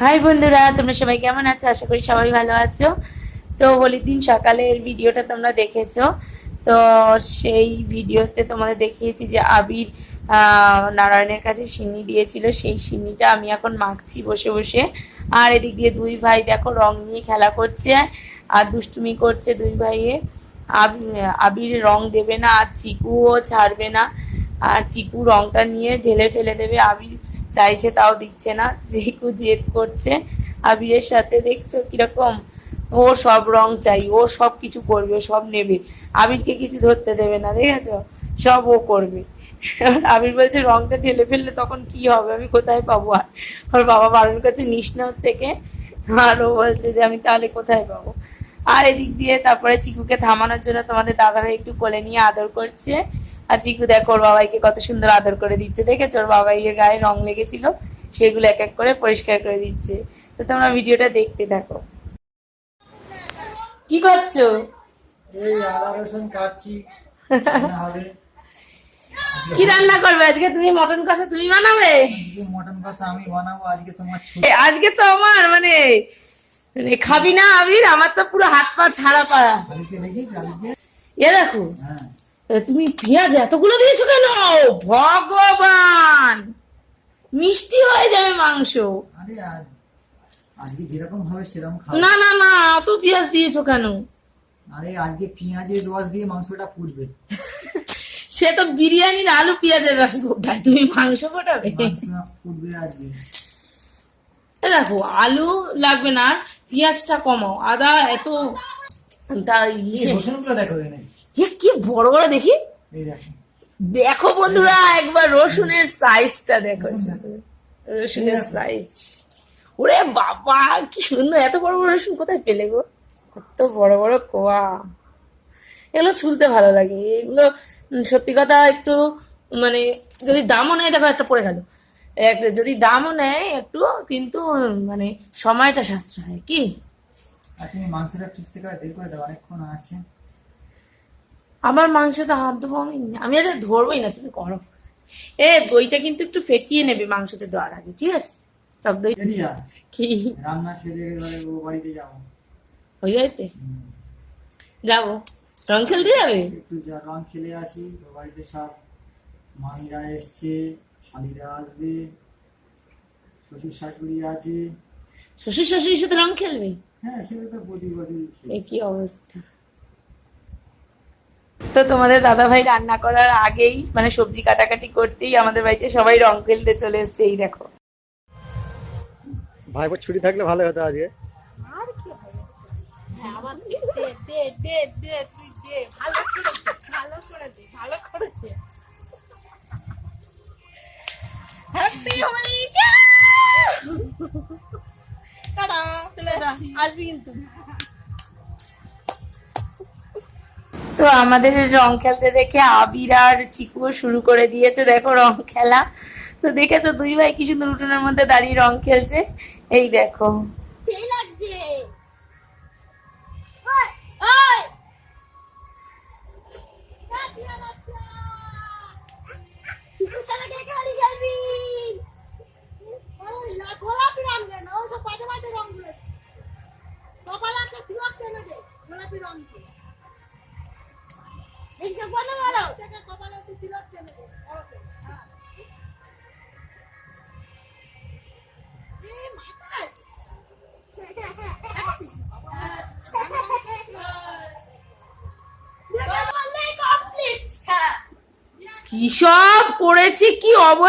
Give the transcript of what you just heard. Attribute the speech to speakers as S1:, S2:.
S1: High বন্ধুরা, তোমরা সবাই কেমন আছো? আশা করি সবাই ভালো আছো। তো হোলির দিন সকালের ভিডিওটা তোমরা দেখেছ। তো সেই ভিডিওতে তোমাদের দেখিয়েছি যে আবির নারায়ণের কাছে সিন্নি দিয়েছিল। সেই সিন্নিটা আমি এখন মাখছি বসে বসে। আর এদিক দিয়ে দুই ভাই দেখো রং নিয়ে খেলা করছে আর দুষ্টুমি করছে দুই ভাইয়ে। আব- আবির রং দেবে না, আর চিকুও ছাড়বে না। আর চিকু রংটা নিয়ে ঢেলে ফেলে দেবে। আবির চাইছে, তাও দিচ্ছে না চিকু জেদ করছে। আবিরের সাথে দেখছ কীরকম? ও সব রং চাই, ও সব কিছু করবে, সব নেবে। আবিরকে কিছু ধরতে দেবে না, দেখেছ? সব ও করবে। আবির বলছে, রংটা ঢেলে ফেললে তখন কি হবে? আমি কোথায় পাবো আর? ওর বাবা বারোর কাছে নিস থেকে, আর ও বলছে যে, আমি তাহলে কোথায় পাবো? আর এদিক দিয়ে তারপরে চিকুকে থামানোর জন্য তোমাদের দাদাভাই একটু কোলে নিয়ে আদর করছে। আর চিকু দেখো ওর বাবাইকে কত সুন্দর আদর করে দিচ্ছে। দেখেছ? ওর বাবাইয়ের গায়ে রং লেগেছিল সেগুলো এক এক করে পরিষ্কার করে দিচ্ছে। তো তোমরা ভিডিওটা দেখতে থাকো। কি করছ? কি রান্না করবে? আজকে তুমি মটন কষা তুমি বানাবে?
S2: মটন কষা আমি বানাবো আজকে তোমার
S1: আজকে তো আমার মানে খাবি না আবির? আমার তো পুরো হাত পা ছাড়া পাড়া। এ দেখো তুমি পেঁয়াজ এতগুলো দিয়েছ কেন? ভগবান! মিষ্টি হয়ে যাবে মাংস। না না না অত পেঁয়াজ দিয়েছ কেন?
S2: আরে আজকে পেঁয়াজের রস দিয়ে মাংসটা ফুটবে।
S1: সে তো বিরিয়ানির আলু পেঁয়াজের রস ফোটায়। তুমি মাংস ফোটাবে?
S2: ফুটবে আজকে।
S1: দেখো আলু লাগবে না পেঁয়াজটা কমাও। আদা এত এ কি বড় বড় দেখি?
S2: দেখো।
S1: বন্ধুরা একবার রসুনের সাইজটা দেখো। রসুনের সাইজ ওরে বাবা কি সুন্দর এত বড় বড় রসুন কোথায় পেলে গো? কত বড় বড় কোয়া। এগুলো ছুলতে ভালো লাগে। এগুলো সত্যি কথা একটু মানে যদি দামও নেয় দেখো একটা পড়ে গেল। যদি দামও নেয় একটু কিন্তু মানে সময়টা সাশ্রয় হয় কি?
S2: তুমি মাংসটা ফ্রিজ থেকে বের করে দাও অনেকক্ষণ আছে।
S1: আমার মাংসতে হাত দেবো আমি। আমি আজ ধরবোই না তুমি করো। এ দইটা কিন্তু একটু ফেটিয়ে নেবে মাংসতে দেওয়ার আগে ঠিক আছে? টক দই। কি
S2: রান্না সেরে ও বাড়িতে যাব।
S1: হয়ে যাইতে যাব। রং খেলতে যাবে?
S2: একটু রং খেলে আসি বাড়িতে সব মামিরা এসছে। আসবে শ্বশুর শাশুড়ি আছে।
S1: শ্বশুর শাশুড়ির সাথে রং খেলবে?
S2: হ্যাঁ সেটা তো প্রতি বছরই।
S1: কি অবস্থা। তো তোমাদের দাদা ভাই রান্না করার আগেই মানে সবজি কাটাকাটি করতেই আমাদের বাড়িতে সবাই রং খেলতে চলে এসছে এই দেখো।
S2: ভাইপোর ছুটি থাকলে ভালো হতো আজকে।
S3: দে দে দে তুই দে। ভালো করে ভালো করে দে ভালো করে দে
S1: তো আমাদের রং খেলতে দেখে আবির আর চিকু শুরু করে দিয়েছে, দেখো রং খেলা। তো দেখেছ দুই ভাই কি সুন্দর উঠোনের মধ্যে দাঁড়িয়ে রং খেলছে? এই দেখো।
S3: গোলাপি রং দে দেখতে বলো বলো। থেকে কপালাকে তিলক টেনে দে ওকে হ্যাঁ। এই মাথায়
S1: কি সব করেছি কি অবস্থা?